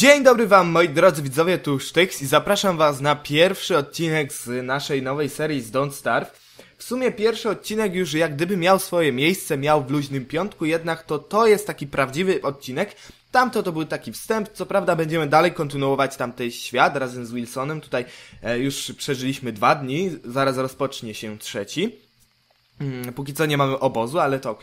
Dzień dobry wam moi drodzy widzowie, tu Sztyks i zapraszam was na pierwszy odcinek z naszej nowej serii z Don't Starve. W sumie pierwszy odcinek już jak gdyby miał swoje miejsce, miał w luźnym piątku, jednak to to jest taki prawdziwy odcinek. Tamto to był taki wstęp, co prawda będziemy dalej kontynuować tamten świat razem z Wilsonem, tutaj e, już przeżyliśmy dwa dni, zaraz rozpocznie się trzeci. Mm, Póki co nie mamy obozu, ale to ok.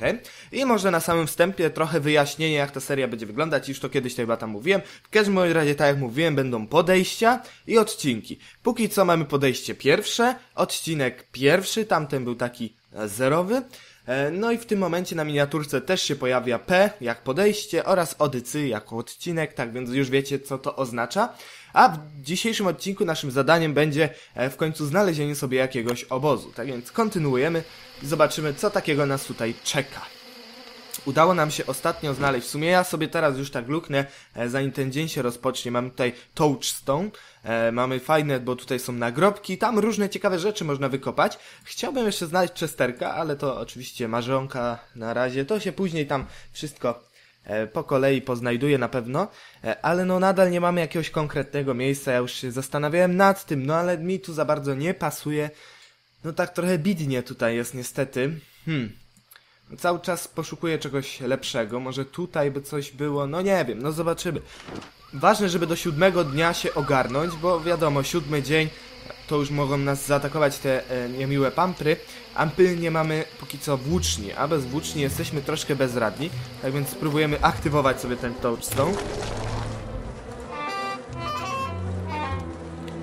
I może na samym wstępie trochę wyjaśnienie, jak ta seria będzie wyglądać. Już to kiedyś chyba tam mówiłem. W każdym razie, tak jak mówiłem, będą podejścia i odcinki. Póki co mamy podejście pierwsze, odcinek pierwszy, tamten był taki e, zerowy. E, No i w tym momencie na miniaturce też się pojawia P jak podejście oraz Odycy jako odcinek, tak więc już wiecie co to oznacza. A w dzisiejszym odcinku naszym zadaniem będzie e, w końcu znalezienie sobie jakiegoś obozu. Tak więc kontynuujemy i zobaczymy co takiego nas tutaj czeka. Udało nam się ostatnio znaleźć, w sumie ja sobie teraz już tak luknę, e, zanim ten dzień się rozpocznie, mamy tutaj touchstone, e, mamy fajne, bo tutaj są nagrobki, tam różne ciekawe rzeczy można wykopać. Chciałbym jeszcze znaleźć Chesterka, ale to oczywiście marzonka na razie, to się później tam wszystko e, po kolei poznajduje na pewno, ale no nadal nie mamy jakiegoś konkretnego miejsca, ja już się zastanawiałem nad tym, no ale mi tu za bardzo nie pasuje, no tak trochę bidnie tutaj jest niestety, hmm. Cały czas poszukuję czegoś lepszego. Może tutaj by coś było. No nie wiem, no zobaczymy. Ważne, żeby do siódmego dnia się ogarnąć, bo wiadomo, siódmy dzień to już mogą nas zaatakować te e, niemiłe pampry. Ampy nie mamy póki co włóczni, a bez włóczni jesteśmy troszkę bezradni. Tak więc spróbujemy aktywować sobie ten touchstone.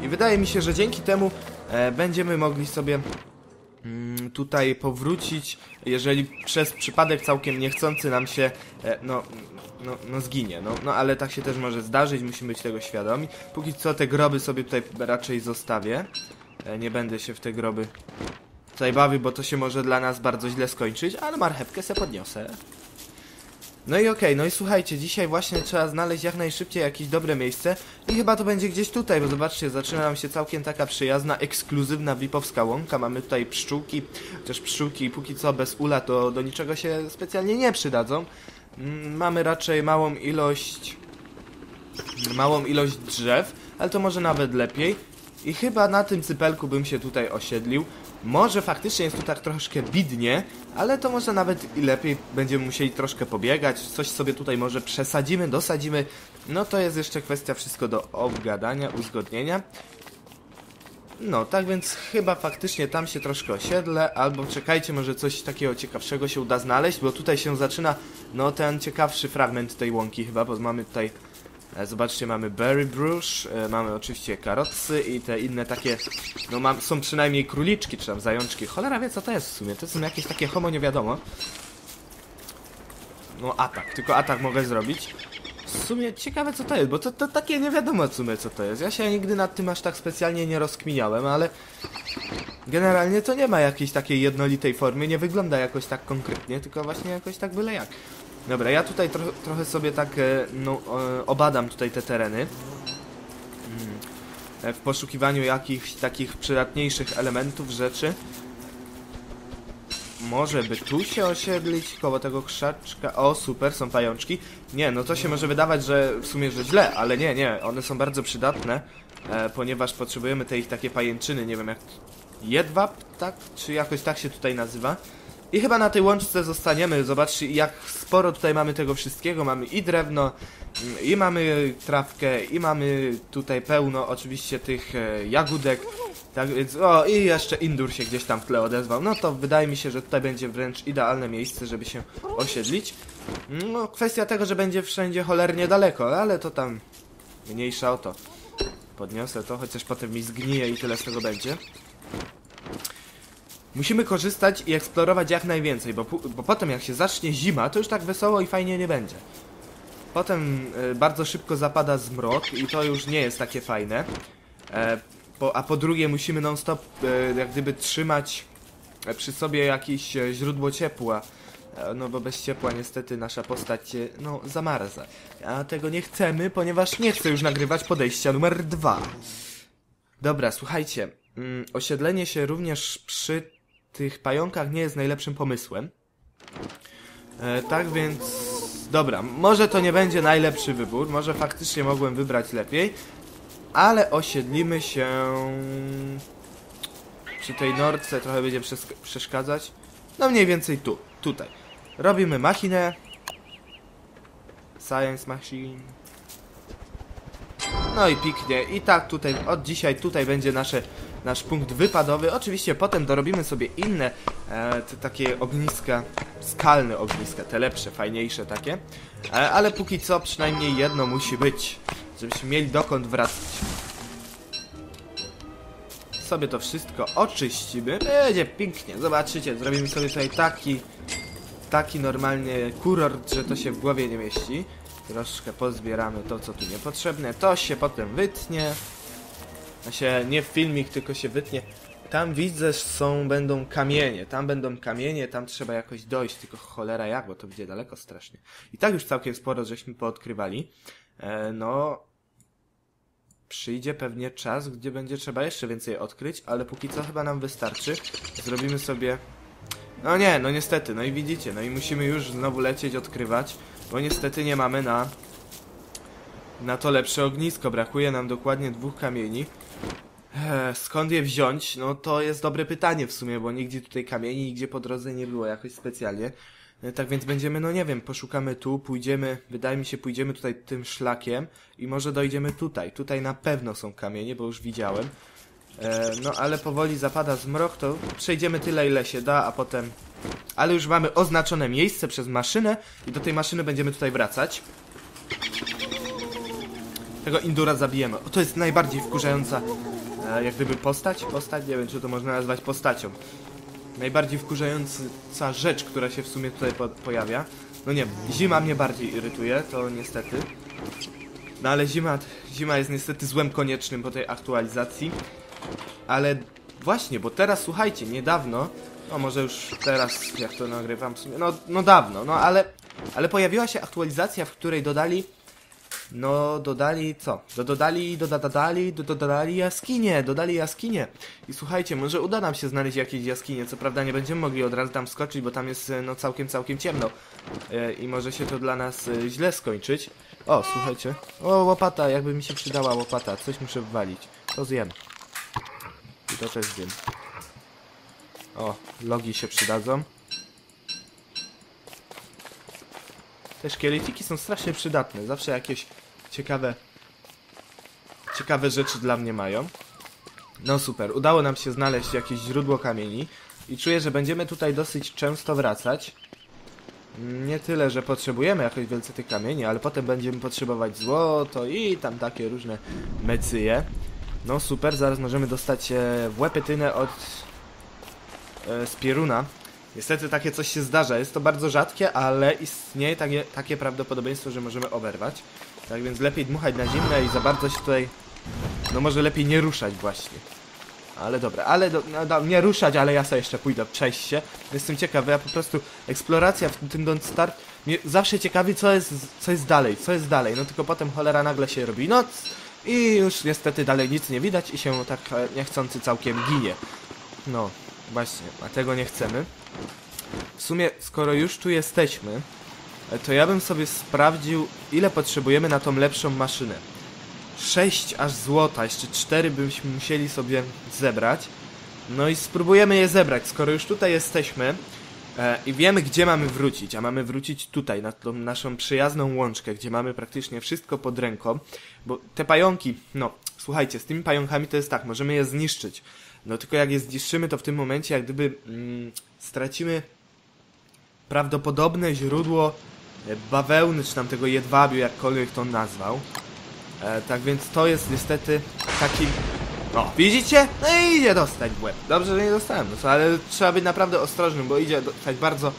I wydaje mi się, że dzięki temu e, będziemy mogli sobie tutaj powrócić, jeżeli przez przypadek całkiem niechcący nam się, e, no, no, no zginie, no, no ale tak się też może zdarzyć, musimy być tego świadomi. Póki co te groby sobie tutaj raczej zostawię, e, nie będę się w te groby tutaj bawił, bo to się może dla nas bardzo źle skończyć, ale marchewkę se podniosę. No i okej, no i słuchajcie, dzisiaj właśnie trzeba znaleźć jak najszybciej jakieś dobre miejsce i chyba to będzie gdzieś tutaj, bo zobaczcie, zaczyna nam się całkiem taka przyjazna, ekskluzywna VIP-owska łąka, mamy tutaj pszczółki, chociaż pszczółki póki co bez ula to do niczego się specjalnie nie przydadzą. Mm, Mamy raczej małą ilość, małą ilość drzew, ale to może nawet lepiej. I chyba na tym cypelku bym się tutaj osiedlił. Może faktycznie jest tu tak troszkę bidnie, ale to może nawet i lepiej. Będziemy musieli troszkę pobiegać, coś sobie tutaj może przesadzimy, dosadzimy. No to jest jeszcze kwestia wszystko do obgadania, uzgodnienia. No, tak więc chyba faktycznie tam się troszkę osiedlę, albo czekajcie, może coś takiego ciekawszego się uda znaleźć, bo tutaj się zaczyna, no, ten ciekawszy fragment tej łąki chyba, bo mamy tutaj, zobaczcie, mamy berry brush, e, mamy oczywiście karotsy i te inne takie, no, mam, są przynajmniej króliczki, czy tam zajączki, cholera wie co to jest w sumie, to są jakieś takie homo nie wiadomo. No, atak, tylko atak mogę zrobić. W sumie ciekawe co to jest, bo to, to takie nie wiadomo w sumie co to jest. Ja się nigdy nad tym aż tak specjalnie nie rozkminiałem, ale generalnie to nie ma jakiejś takiej jednolitej formy, nie wygląda jakoś tak konkretnie, tylko właśnie jakoś tak byle jak. Dobra, ja tutaj tro trochę sobie tak e, no, e, obadam tutaj te tereny. Mm. E, W poszukiwaniu jakichś takich przydatniejszych elementów, rzeczy. Może by tu się osiedlić koło tego krzaczka. O, super, są pajączki. Nie, no to się może wydawać, że w sumie, że źle, ale nie, nie, one są bardzo przydatne, e, ponieważ potrzebujemy te ich takie pajęczyny, nie wiem jak... Jedwab, tak? Czy jakoś tak się tutaj nazywa? I chyba na tej łączce zostaniemy, zobaczcie jak sporo tutaj mamy tego wszystkiego, mamy i drewno, mm, i mamy trawkę, i mamy tutaj pełno oczywiście tych e, jagódek, tak więc, o i jeszcze Indur się gdzieś tam w tle odezwał, no to wydaje mi się, że tutaj będzie wręcz idealne miejsce, żeby się osiedlić. No, kwestia tego, że będzie wszędzie cholernie daleko, ale to tam mniejsza o to. Podniosę to, chociaż potem mi zgnije i tyle z tego będzie. Musimy korzystać i eksplorować jak najwięcej, bo, bo potem jak się zacznie zima, to już tak wesoło i fajnie nie będzie. Potem e, bardzo szybko zapada zmrok i to już nie jest takie fajne. E, po, a po drugie musimy non stop e, jak gdyby trzymać e, przy sobie jakieś e, źródło ciepła. No bo bez ciepła niestety nasza postać no zamarza. A tego nie chcemy, ponieważ nie chcę już nagrywać podejścia numer dwa. Dobra, słuchajcie. Mm, osiedlenie się również przy tych pająkach nie jest najlepszym pomysłem. E, tak więc Dobra, może to nie będzie najlepszy wybór, może faktycznie mogłem wybrać lepiej, ale osiedlimy się przy tej norce, trochę będzie przes- przeszkadzać. No mniej więcej tu, tutaj. Robimy machinę. Science machine. No i piknie. I tak tutaj, od dzisiaj tutaj będzie nasze, nasz punkt wypadowy. Oczywiście potem dorobimy sobie inne, e, te takie ogniska, skalne ogniska, te lepsze, fajniejsze takie. E, ale póki co przynajmniej jedno musi być, żebyśmy mieli dokąd wracać. Sobie to wszystko oczyścimy. Będzie pięknie, zobaczycie, zrobimy sobie tutaj taki, taki normalnie kurort, że to się w głowie nie mieści. Troszkę pozbieramy to, co tu niepotrzebne. To się potem wytnie. Się nie filmik, tylko się wytnie. Tam widzę, są, będą kamienie. Tam będą kamienie, tam trzeba jakoś dojść. Tylko cholera jak, bo to będzie daleko strasznie. I tak już całkiem sporo żeśmy poodkrywali. E, no... Przyjdzie pewnie czas, gdzie będzie trzeba jeszcze więcej odkryć, ale póki co chyba nam wystarczy. Zrobimy sobie... No nie, no niestety, no i widzicie, no i musimy już znowu lecieć, odkrywać. Bo niestety nie mamy na na to lepsze ognisko. Brakuje nam dokładnie dwóch kamieni. Ech, skąd je wziąć? No to jest dobre pytanie w sumie, bo nigdzie tutaj kamieni, nigdzie po drodze nie było jakoś specjalnie. E, Tak więc będziemy, no nie wiem, poszukamy tu, pójdziemy, wydaje mi się, pójdziemy tutaj tym szlakiem i może dojdziemy tutaj. Tutaj na pewno są kamienie, bo już widziałem. E, no ale powoli zapada zmrok, to przejdziemy tyle ile się da, a potem... Ale już mamy oznaczone miejsce przez maszynę i do tej maszyny będziemy tutaj wracać. Tego Indura zabijemy. O, to jest najbardziej wkurzająca e, jak gdyby postać. Postać, nie wiem czy to można nazwać postacią. Najbardziej wkurzająca rzecz, która się w sumie tutaj po pojawia. No nie, zima mnie bardziej irytuje, to niestety. No ale zima, zima jest niestety złem koniecznym po tej aktualizacji. Ale właśnie, bo teraz słuchajcie, niedawno, no może już teraz jak to nagrywam w sumie, no, no dawno, no ale, ale pojawiła się aktualizacja, w której dodali, no dodali co? Do, dodali, do, dodali, do, dodali jaskinie, dodali jaskinie. I słuchajcie, może uda nam się znaleźć jakieś jaskinie, co prawda nie będziemy mogli od razu tam skoczyć, bo tam jest no całkiem, całkiem ciemno. E, I może się to dla nas e, źle skończyć. O, słuchajcie. O, łopata, jakby mi się przydała łopata, coś muszę wwalić. To zjem. I to też zjem. O, logi się przydadzą. Te szkieleciki są strasznie przydatne. Zawsze jakieś ciekawe ciekawe rzeczy dla mnie mają. No super, udało nam się znaleźć jakieś źródło kamieni i czuję, że będziemy tutaj dosyć często wracać. Nie tyle, że potrzebujemy jakoś wielce tych kamieni, ale potem będziemy potrzebować złoto i tam takie różne mecyje. No super, zaraz możemy dostać e, w łepetynę od e, Spieruna. Niestety takie coś się zdarza. Jest to bardzo rzadkie, ale istnieje takie, takie prawdopodobieństwo, że możemy oberwać. Tak więc lepiej dmuchać na zimne i za bardzo się tutaj... No może lepiej nie ruszać właśnie. Ale dobra, ale do, no, nie ruszać, ale ja sobie jeszcze pójdę przejść się. Jestem ciekawy, ja po prostu eksploracja w tym Don't Start mnie zawsze ciekawi, co jest, co jest dalej, co jest dalej. No tylko potem cholera nagle się robi noc i już niestety dalej nic nie widać i się tak e, niechcący całkiem ginie. No, właśnie, a tego nie chcemy. W sumie, skoro już tu jesteśmy, to ja bym sobie sprawdził, ile potrzebujemy na tą lepszą maszynę. 6 aż złota, jeszcze 4 byśmy musieli sobie zebrać. No i spróbujemy je zebrać, skoro już tutaj jesteśmy e, i wiemy, gdzie mamy wrócić, a mamy wrócić tutaj, na tą naszą przyjazną łączkę, gdzie mamy praktycznie wszystko pod ręką, bo te pająki, no, słuchajcie, z tymi pająkami to jest tak, możemy je zniszczyć. No tylko jak je zniszczymy, to w tym momencie jak gdyby mm, stracimy prawdopodobne źródło e, bawełny, czy tam tego jedwabiu, jakkolwiek to nazwał. E, tak więc to jest niestety taki... O, widzicie? No i idzie dostać w łeb. Dobrze, że nie dostałem, no ale trzeba być naprawdę ostrożnym, bo idzie dostać bardzo,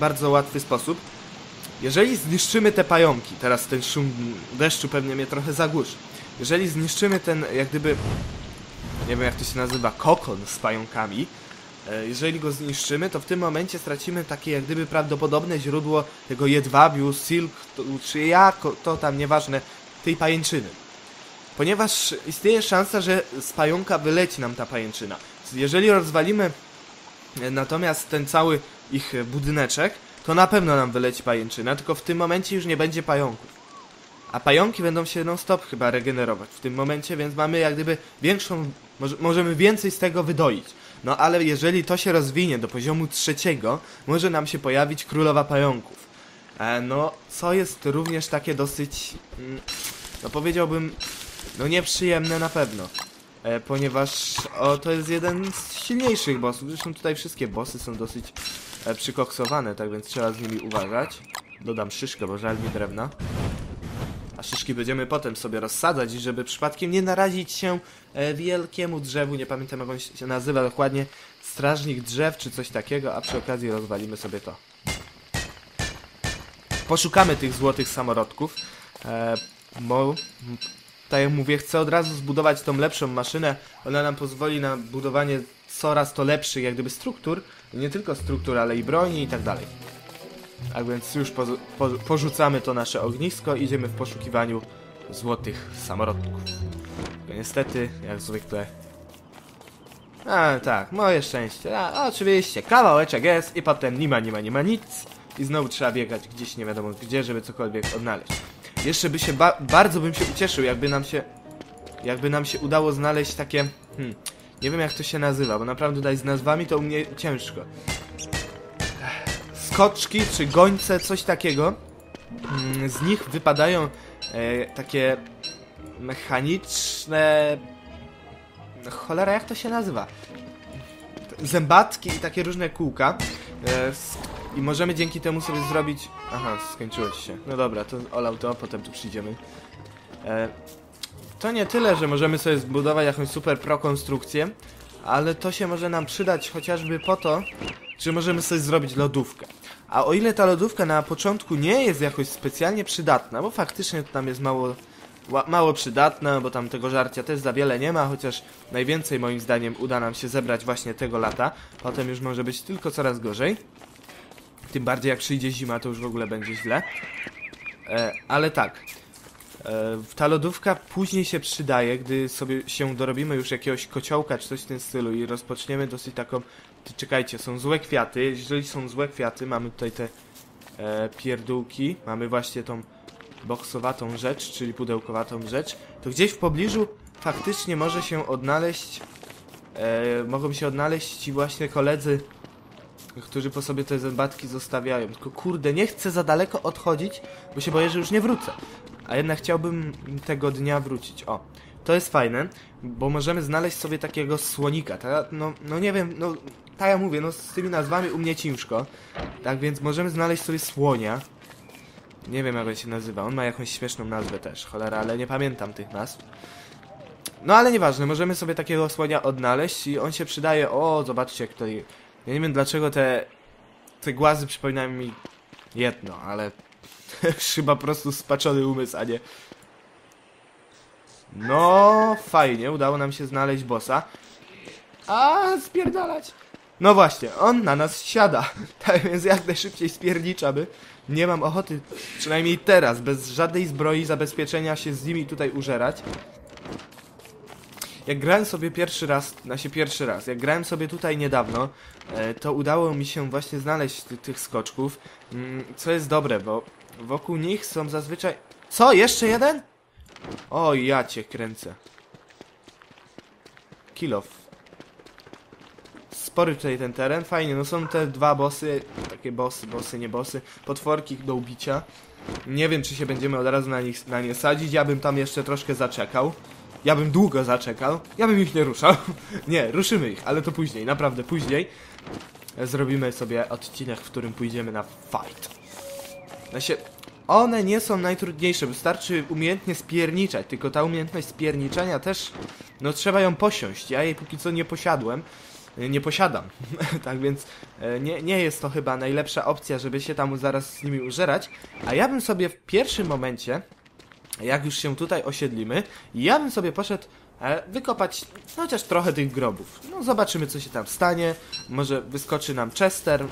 bardzo łatwy sposób. Jeżeli zniszczymy te pająki, teraz ten szum deszczu pewnie mnie trochę zagłuszy. Jeżeli zniszczymy ten, jak gdyby, nie wiem jak to się nazywa, kokon z pająkami, e, jeżeli go zniszczymy, to w tym momencie stracimy takie jak gdyby prawdopodobne źródło tego jedwabiu, silk, to, czy jak, to tam nieważne, tej pajęczyny. Ponieważ istnieje szansa, że z pająka wyleci nam ta pajęczyna. Jeżeli rozwalimy e, natomiast ten cały ich budyneczek, to na pewno nam wyleci pajęczyna, tylko w tym momencie już nie będzie pająków. A pająki będą się non-stop chyba regenerować w tym momencie, więc mamy jak gdyby większą, może, możemy więcej z tego wydoić. No ale jeżeli to się rozwinie do poziomu trzeciego, może nam się pojawić królowa pająków. E, no, co jest również takie dosyć, mm, no powiedziałbym, no nieprzyjemne na pewno. E, ponieważ o, to jest jeden z silniejszych bossów. Zresztą tutaj wszystkie bossy są dosyć e, przykoksowane, tak więc trzeba z nimi uważać. Dodam szyszkę, bo żal mi drewna. A szyszki będziemy potem sobie rozsadzać, żeby przypadkiem nie narazić się e, wielkiemu drzewu, nie pamiętam jak on się nazywa dokładnie, strażnik drzew czy coś takiego, a przy okazji rozwalimy sobie to. Poszukamy tych złotych samorodków, e, bo tak jak mówię, chcę od razu zbudować tą lepszą maszynę, ona nam pozwoli na budowanie coraz to lepszych jak gdyby struktur, nie tylko struktur, ale i broni i tak dalej. A więc już po, po, porzucamy to nasze ognisko, idziemy w poszukiwaniu złotych samorodków. Niestety, jak zwykle... A, tak, moje szczęście. A, oczywiście, kawałeczek jest i potem nie ma, nie ma, nie ma nic. I znowu trzeba biegać gdzieś nie wiadomo gdzie, żeby cokolwiek odnaleźć. Jeszcze by się, ba bardzo bym się ucieszył, jakby nam się... Jakby nam się udało znaleźć takie... Hmm, nie wiem jak to się nazywa, bo naprawdę tutaj z nazwami to u mnie ciężko skoczki czy gońce, coś takiego. Mm, Z nich wypadają e, takie mechaniczne. No, cholera, jak to się nazywa? Zębatki i takie różne kółka. E, I możemy dzięki temu sobie zrobić. Aha, skończyło ci się. No dobra, to olał to, potem tu przyjdziemy. E, to nie tyle, że możemy sobie zbudować jakąś super pro konstrukcję, ale to się może nam przydać chociażby po to, że możemy sobie zrobić lodówkę. A o ile ta lodówka na początku nie jest jakoś specjalnie przydatna, bo faktycznie to tam jest mało, mało przydatna, bo tam tego żarcia też za wiele nie ma, chociaż najwięcej moim zdaniem uda nam się zebrać właśnie tego lata. Potem już może być tylko coraz gorzej. Tym bardziej jak przyjdzie zima, to już w ogóle będzie źle. E, ale tak. E, ta lodówka później się przydaje, gdy sobie się dorobimy już jakiegoś kociołka czy coś w tym stylu i rozpoczniemy dosyć taką... Czekajcie, są złe kwiaty. Jeżeli są złe kwiaty, mamy tutaj te e, pierdółki, mamy właśnie tą boksowatą rzecz, czyli pudełkowatą rzecz, to gdzieś w pobliżu faktycznie może się odnaleźć, e, mogą się odnaleźć ci właśnie koledzy, którzy po sobie te zębatki zostawiają. Tylko kurde, nie chcę za daleko odchodzić, bo się boję, że już nie wrócę. A jednak chciałbym tego dnia wrócić. O, to jest fajne, bo możemy znaleźć sobie takiego słonika. Ta, no, no nie wiem, no tak ja mówię, no z tymi nazwami u mnie ciężko. Tak więc możemy znaleźć sobie słonia. Nie wiem jak on się nazywa, on ma jakąś śmieszną nazwę też, cholera, ale nie pamiętam tych nazw. No ale nieważne, możemy sobie takiego słonia odnaleźć i on się przydaje, o zobaczcie jak tutaj... Ja nie wiem dlaczego te, te głazy przypominają mi jedno, ale chyba po prostu spaczony umysł, a nie... No, fajnie, udało nam się znaleźć bossa. A, spierdalać. No właśnie, on na nas siada. Tak więc jak najszybciej spierniczamy. Nie mam ochoty, przynajmniej teraz, bez żadnej zbroi, zabezpieczenia się z nimi tutaj użerać. Jak grałem sobie pierwszy raz, na się pierwszy raz, jak grałem sobie tutaj niedawno, e, to udało mi się właśnie znaleźć ty, tych skoczków, mm, co jest dobre, bo wokół nich są zazwyczaj... Co? Jeszcze jeden? O, ja cię kręcę. Kilof. Spory tutaj ten teren, fajnie, no są te dwa bossy, takie bossy, bossy, nie bossy, potworki do ubicia. Nie wiem, czy się będziemy od razu na, nich, na nie sadzić, ja bym tam jeszcze troszkę zaczekał. Ja bym długo zaczekał, ja bym ich nie ruszał. nie, ruszymy ich, ale to później, naprawdę później. Zrobimy sobie odcinek, w którym pójdziemy na fight. Znaczy, one nie są najtrudniejsze, wystarczy umiejętnie spierniczać, tylko ta umiejętność spierniczania też, no trzeba ją posiąść. Ja jej póki co nie posiadłem, nie posiadam. tak więc e, nie, nie jest to chyba najlepsza opcja, żeby się tam zaraz z nimi użerać. A ja bym sobie w pierwszym momencie, jak już się tutaj osiedlimy, ja bym sobie poszedł e, wykopać chociaż trochę tych grobów. No zobaczymy co się tam stanie, może wyskoczy nam Chester,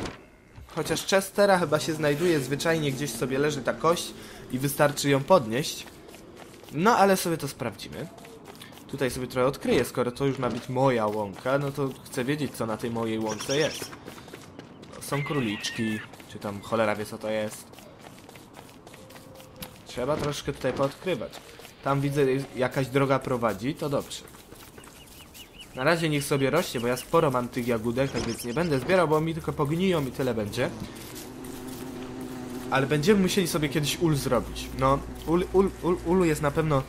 Chociaż Chestera chyba się znajduje zwyczajnie gdzieś sobie leży ta kość i wystarczy ją podnieść. No ale sobie to sprawdzimy. Tutaj sobie trochę odkryję, skoro to już ma być moja łąka, no to chcę wiedzieć co na tej mojej łące jest. Są króliczki, Czy tam cholera wie co to jest. Trzeba troszkę tutaj poodkrywać. Tam widzę jakaś droga prowadzi, to dobrze. Na razie niech sobie rośnie, bo ja sporo mam tych jagódek, tak więc nie będę zbierał, bo mi tylko pogniją i tyle będzie. Ale będziemy musieli sobie kiedyś ul zrobić. No, ul, ul, ul, ulu jest na pewno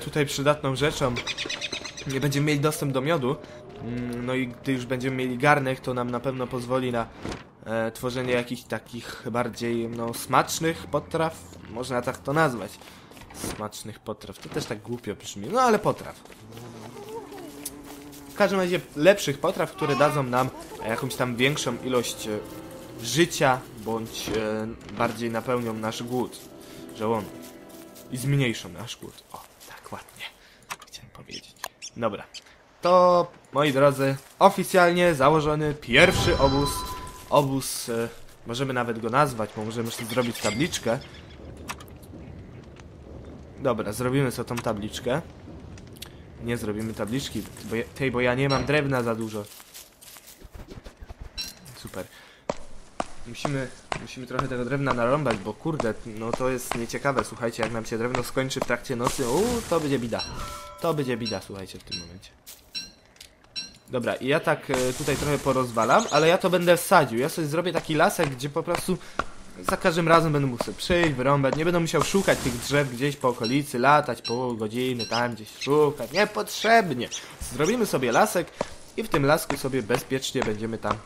tutaj przydatną rzeczą. Nie będziemy mieli dostęp do miodu. Mm, No i gdy już będziemy mieli garnek, to nam na pewno pozwoli na e, tworzenie jakichś takich bardziej no, smacznych potraw. Można tak to nazwać. Smacznych potraw. To też tak głupio brzmi. No ale potraw. W każdym razie lepszych potraw, które dadzą nam jakąś tam większą ilość e, życia, bądź e, bardziej napełnią nasz głód. Żołądek. I zmniejszą nasz głód. O, powiedzieć. Dobra. To, moi drodzy, oficjalnie założony pierwszy obóz. Obóz, e, możemy nawet go nazwać, bo możemy sobie zrobić tabliczkę. Dobra, zrobimy sobie tą tabliczkę. Nie zrobimy tabliczki, bo ja, tej, bo ja nie mam drewna za dużo. Super. Musimy, musimy trochę tego drewna narąbać, bo kurde, no to jest nieciekawe, słuchajcie, jak nam się drewno skończy w trakcie nocy, uuu, to będzie bida. To będzie bida, słuchajcie, w tym momencie. Dobra, i ja tak e, tutaj trochę porozwalam, ale ja to będę wsadził. Ja sobie zrobię taki lasek, gdzie po prostu za każdym razem będę mógł sobie przyjść, wyrąbać. Nie będę musiał szukać tych drzew gdzieś po okolicy, latać pół godziny, tam gdzieś szukać. Niepotrzebnie. Zrobimy sobie lasek i w tym lasku sobie bezpiecznie będziemy tam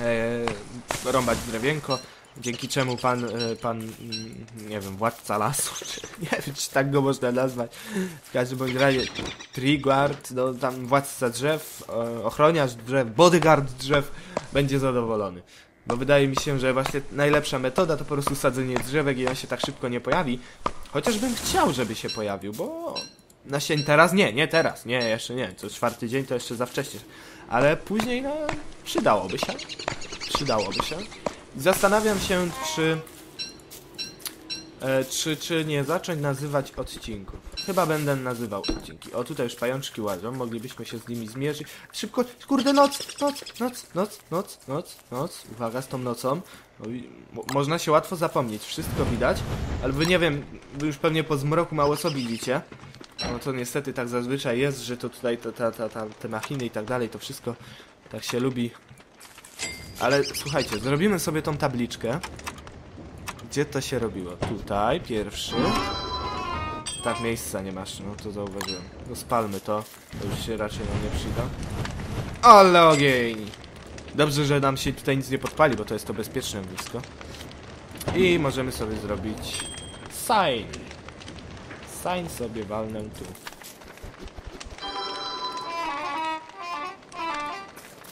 e, rąbać drewienko. Dzięki czemu pan, e, pan, mm, nie wiem, władca lasu, czy nie wiem, czy tak go można nazwać. W każdym bądź razie Triguard, no tam władca drzew, e, ochroniarz drzew, bodyguard drzew będzie zadowolony. Bo wydaje mi się, że właśnie najlepsza metoda to po prostu sadzenie drzewek i on się tak szybko nie pojawi. Chociażbym chciał, żeby się pojawił, bo na się teraz nie, nie teraz, nie, jeszcze nie. Co czwarty dzień to jeszcze za wcześnie. Ale później, no, przydałoby się. Przydałoby się. Zastanawiam się, czy e, czy, czy nie zacząć nazywać odcinków. Chyba będę nazywał odcinki. O, tutaj już pajączki łażą, moglibyśmy się z nimi zmierzyć. Szybko, kurde, noc, noc, noc, noc, noc, noc, noc. Uwaga z tą nocą. No mo można się łatwo zapomnieć, wszystko widać, wy nie wiem, już pewnie po zmroku mało co widzicie. No to niestety tak zazwyczaj jest, że to tutaj to, ta, ta, ta, te machiny i tak dalej, to wszystko tak się lubi. Ale słuchajcie, zrobimy sobie tą tabliczkę. Gdzie to się robiło? Tutaj, pierwszy. Tak, miejsca nie masz, no to zauważyłem. No spalmy to, to już się raczej nam nie przyda. Ale ogień! Dobrze, że nam się tutaj nic nie podpali, bo to jest to bezpieczne blisko. I możemy sobie zrobić sign. Sign sobie walnę tu.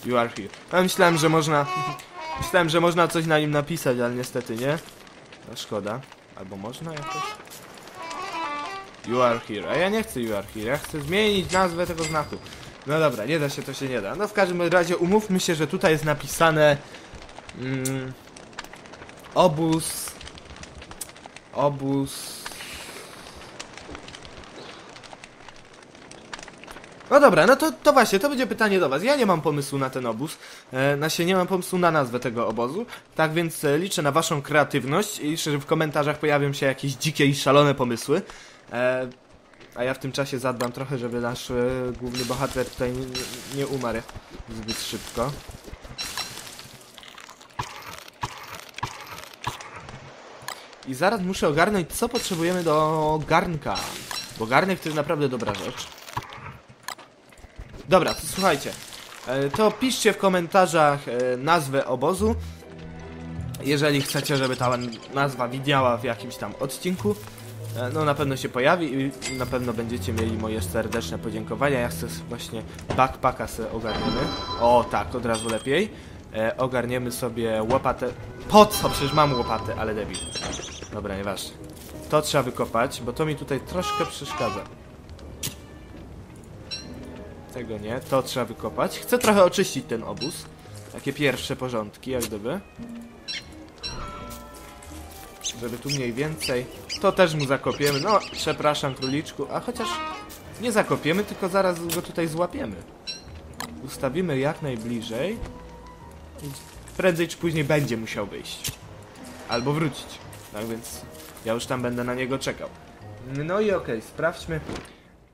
You are here. Ja myślałem, że można... Myślałem, że można coś na nim napisać, ale niestety nie. No szkoda. Albo można jakoś? You are here. A ja nie chcę you are here. Ja chcę zmienić nazwę tego znaku. No dobra, nie da się, to się nie da. No w każdym razie umówmy się, że tutaj jest napisane... Mm, obóz... Obóz... No dobra, no to, to właśnie, to będzie pytanie do was. Ja nie mam pomysłu na ten obóz, e, na się nie mam pomysłu na nazwę tego obozu, tak więc e, liczę na waszą kreatywność i liczę, że w komentarzach pojawią się jakieś dzikie i szalone pomysły. E, a ja w tym czasie zadbam trochę, żeby nasz e, główny bohater tutaj nie, nie umarł zbyt szybko. I zaraz muszę ogarnąć, co potrzebujemy do garnka. Bo garnek to jest naprawdę dobra rzecz. Dobra, to słuchajcie. E, To piszcie w komentarzach e, nazwę obozu. Jeżeli chcecie, żeby ta nazwa widniała w jakimś tam odcinku. E, No na pewno się pojawi i na pewno będziecie mieli moje serdeczne podziękowania. Ja chcę właśnie backpacka sobie ogarniemy. O tak, od razu lepiej. E, ogarniemy sobie łopatę. Po co? Przecież mam łopatę, ale debil. Dobra, nieważne. To trzeba wykopać, bo to mi tutaj troszkę przeszkadza. Tego nie, to trzeba wykopać. Chcę trochę oczyścić ten obóz. Takie pierwsze porządki, jak gdyby. Żeby tu mniej więcej. To też mu zakopiemy. No, przepraszam, króliczku. A chociaż nie zakopiemy, tylko zaraz go tutaj złapiemy. Ustawimy jak najbliżej. Prędzej czy później będzie musiał wyjść. Albo wrócić. Tak więc ja już tam będę na niego czekał. No i okej, sprawdźmy,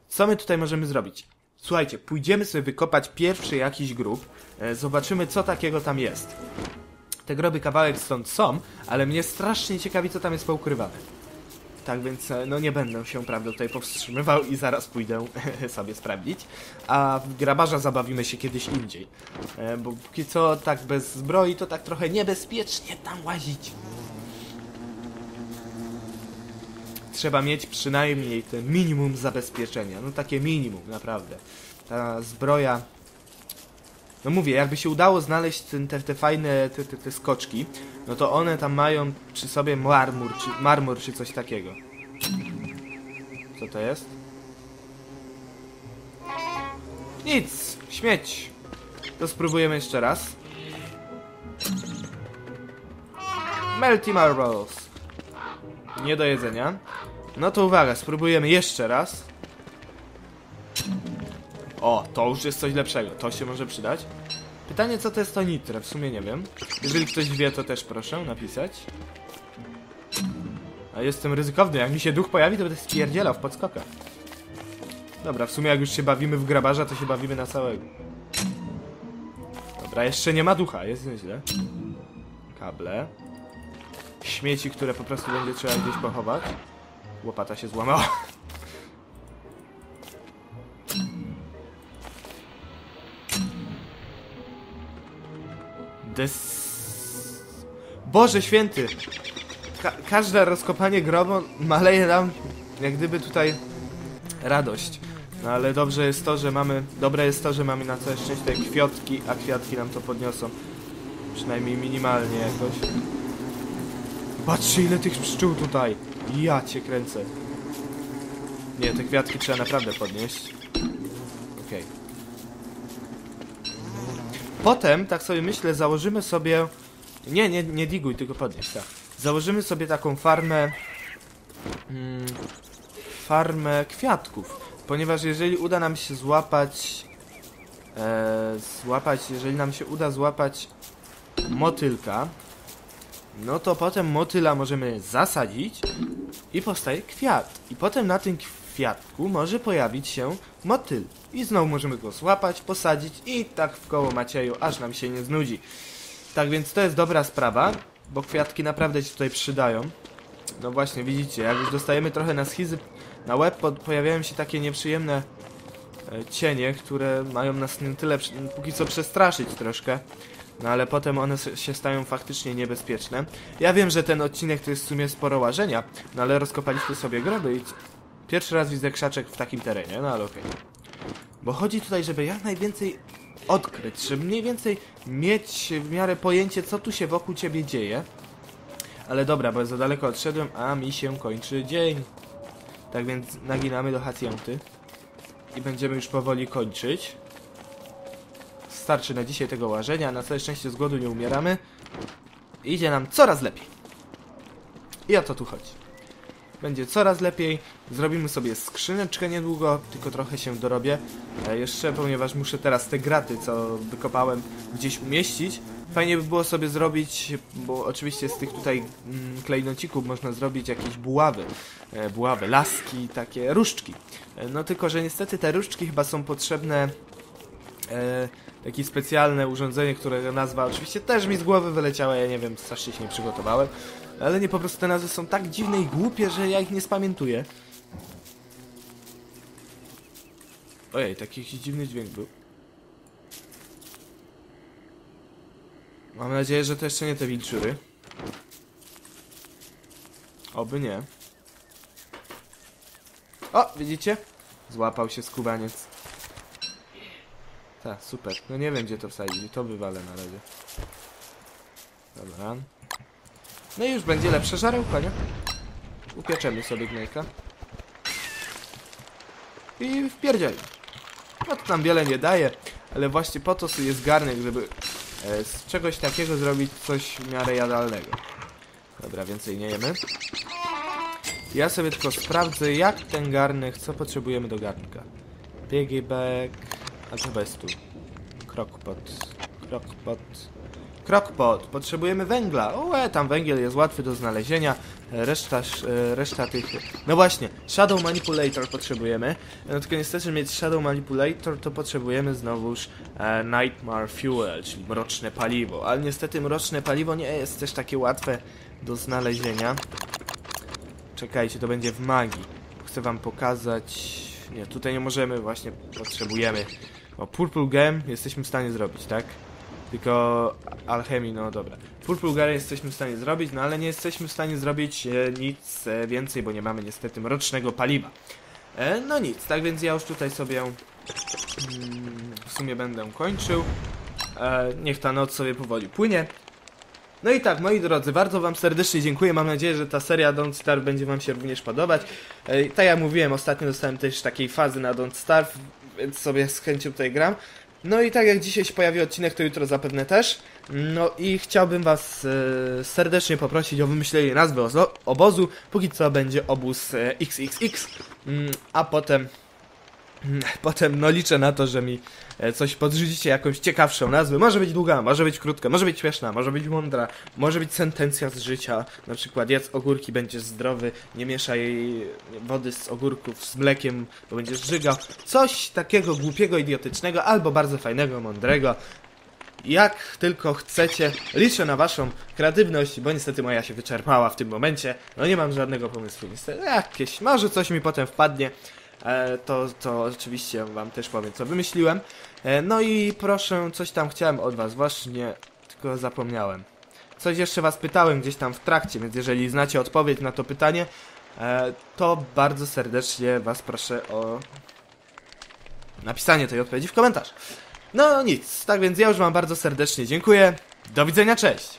co my tutaj możemy zrobić. Słuchajcie, pójdziemy sobie wykopać pierwszy jakiś grób, e, zobaczymy co takiego tam jest. Te groby kawałek stąd są, ale mnie strasznie ciekawi co tam jest poukrywane. Tak więc, e, no nie będę się, prawda, tutaj powstrzymywał i zaraz pójdę sobie sprawdzić. A w grabarza zabawimy się kiedyś indziej. E, bo póki co, tak bez zbroi, to tak trochę niebezpiecznie tam łazić. Trzeba mieć przynajmniej ten minimum zabezpieczenia. No takie minimum, naprawdę. Ta zbroja... No mówię, jakby się udało znaleźć ten, te, te fajne te, te, te skoczki, no to one tam mają przy sobie marmur czy, marmur czy coś takiego. Co to jest? Nic! Śmieć! To spróbujemy jeszcze raz. Melty Marbles. Nie do jedzenia. No to uwaga, spróbujemy jeszcze raz. O, to już jest coś lepszego. To się może przydać. Pytanie, co to jest to nitre? W sumie nie wiem. Jeżeli ktoś wie, to też proszę napisać. A jestem ryzykowny. Jak mi się duch pojawi, to będę spierdzielał w podskokach. Dobra, w sumie jak już się bawimy w grabarza, to się bawimy na całego. Dobra, jeszcze nie ma ducha, jest nieźle. Kable. Śmieci, które po prostu będzie trzeba gdzieś pochować. Łopata się złamała. Des... Boże święty! Ka każde rozkopanie grobu maleje nam jak gdyby tutaj radość. No ale dobrze jest to, że mamy... Dobre jest to, że mamy na całe szczęście kwiatki, a kwiatki nam to podniosą. Przynajmniej minimalnie jakoś. Patrzcie ile tych pszczół tutaj! Ja cię kręcę. Nie, te kwiatki trzeba naprawdę podnieść. Okej. Okay. Potem, tak sobie myślę, założymy sobie... Nie, nie, nie diguj, tylko podnieś, tak. Założymy sobie taką farmę... Mm, farmę kwiatków. Ponieważ jeżeli uda nam się złapać... E, złapać, jeżeli nam się uda złapać motylka, no to potem motyla możemy zasadzić i powstaje kwiat. I potem na tym kwiatku może pojawić się motyl. I znowu możemy go złapać, posadzić i tak w koło Macieju, aż nam się nie znudzi. Tak więc to jest dobra sprawa, bo kwiatki naprawdę się tutaj przydają. No właśnie, widzicie, jak już dostajemy trochę na schizy, na łeb pojawiają się takie nieprzyjemne e, cienie, które mają nas tyle, póki co przestraszyć troszkę. No ale potem one się stają faktycznie niebezpieczne. Ja wiem, że ten odcinek to jest w sumie sporo łażenia, no ale rozkopaliśmy sobie groby i pierwszy raz widzę krzaczek w takim terenie, no ale okej. Okay. Bo chodzi tutaj, żeby jak najwięcej odkryć, żeby mniej więcej mieć w miarę pojęcie, co tu się wokół ciebie dzieje. Ale dobra, bo za daleko odszedłem, a mi się kończy dzień. Tak więc naginamy do hacjenty. I będziemy już powoli kończyć. Starczy na dzisiaj tego łażenia, na całe szczęście z głodu nie umieramy. Idzie nam coraz lepiej. I o to tu chodzi. Będzie coraz lepiej. Zrobimy sobie skrzyneczkę niedługo, tylko trochę się dorobię. Jeszcze, ponieważ muszę teraz te graty, co wykopałem, gdzieś umieścić. Fajnie by było sobie zrobić, bo oczywiście z tych tutaj mm, klejnocików można zrobić jakieś buławy. E, buławy, laski, takie różdżki. E, no tylko, że niestety te różdżki chyba są potrzebne... E, takie specjalne urządzenie, które nazwa oczywiście też mi z głowy wyleciała, ja nie wiem, strasznie się nie przygotowałem. Ale nie, po prostu te nazwy są tak dziwne i głupie, że ja ich nie spamiętuję. Ojej, taki dziwny dźwięk był. Mam nadzieję, że to jeszcze nie te wilczury. Oby nie. O, widzicie? Złapał się skubaniec. Tak, super. No nie wiem, gdzie to wsadzić. To wywalę na razie. Dobra. No i już będzie lepsza żarełka, nie? Upieczemy sobie gnojka. I wpierdzieli. No to nam wiele nie daje, ale właśnie po to jest garnek, żeby e, z czegoś takiego zrobić coś w miarę jadalnego. Dobra, więcej nie jemy. Ja sobie tylko sprawdzę, jak ten garnek, co potrzebujemy do garnka. Piggyback, a to bez tu. Crockpot, crockpot, Crockpot, potrzebujemy węgla. Ue, tam węgiel jest łatwy do znalezienia. Reszta, sz- e, reszta tych... No właśnie, Shadow Manipulator potrzebujemy. No tylko niestety, żeby mieć Shadow Manipulator, to potrzebujemy znowuż e, Nightmare Fuel, czyli mroczne paliwo. Ale niestety mroczne paliwo nie jest też takie łatwe do znalezienia. Czekajcie, to będzie w magii. Chcę wam pokazać... Nie, tutaj nie możemy, właśnie potrzebujemy. O, Purple Gem jesteśmy w stanie zrobić, tak? Tylko alchemii, no dobra. Purple Gem jesteśmy w stanie zrobić, no ale nie jesteśmy w stanie zrobić e, nic e, więcej, bo nie mamy niestety mrocznego paliwa. E, no nic, tak więc ja już tutaj sobie mm, w sumie będę kończył. E, niech ta noc sobie powoli płynie. No i tak, moi drodzy, bardzo wam serdecznie dziękuję. Mam nadzieję, że ta seria Don't Starve będzie wam się również podobać. E, tak jak mówiłem, ostatnio dostałem też takiej fazy na Don't Starve, więc sobie z chęcią tutaj gram. No i tak jak dzisiaj się pojawi odcinek, to jutro zapewne też. No i chciałbym was e, serdecznie poprosić o wymyślenie nazwy obozu. Póki co będzie obóz e, XXX, mm, a potem Potem no liczę na to, że mi e, coś podrzucicie, jakąś ciekawszą nazwę. Może być długa, może być krótka, może być śmieszna, może być mądra, może być sentencja z życia. Na przykład jedz ogórki, będziesz zdrowy, nie mieszaj wody z ogórków z mlekiem, bo będziesz żygał. Coś takiego głupiego, idiotycznego, albo bardzo fajnego, mądrego. Jak tylko chcecie, liczę na waszą kreatywność, bo niestety moja się wyczerpała w tym momencie. No nie mam żadnego pomysłu, niestety. Jakieś, może coś mi potem wpadnie. E, to, to oczywiście wam też powiem, co wymyśliłem. E, no i proszę, coś tam chciałem od was, właśnie, tylko zapomniałem. Coś jeszcze was pytałem gdzieś tam w trakcie, więc jeżeli znacie odpowiedź na to pytanie, e, to bardzo serdecznie was proszę o napisanie tej odpowiedzi w komentarz. No nic, tak więc ja już wam bardzo serdecznie dziękuję. Do widzenia, cześć!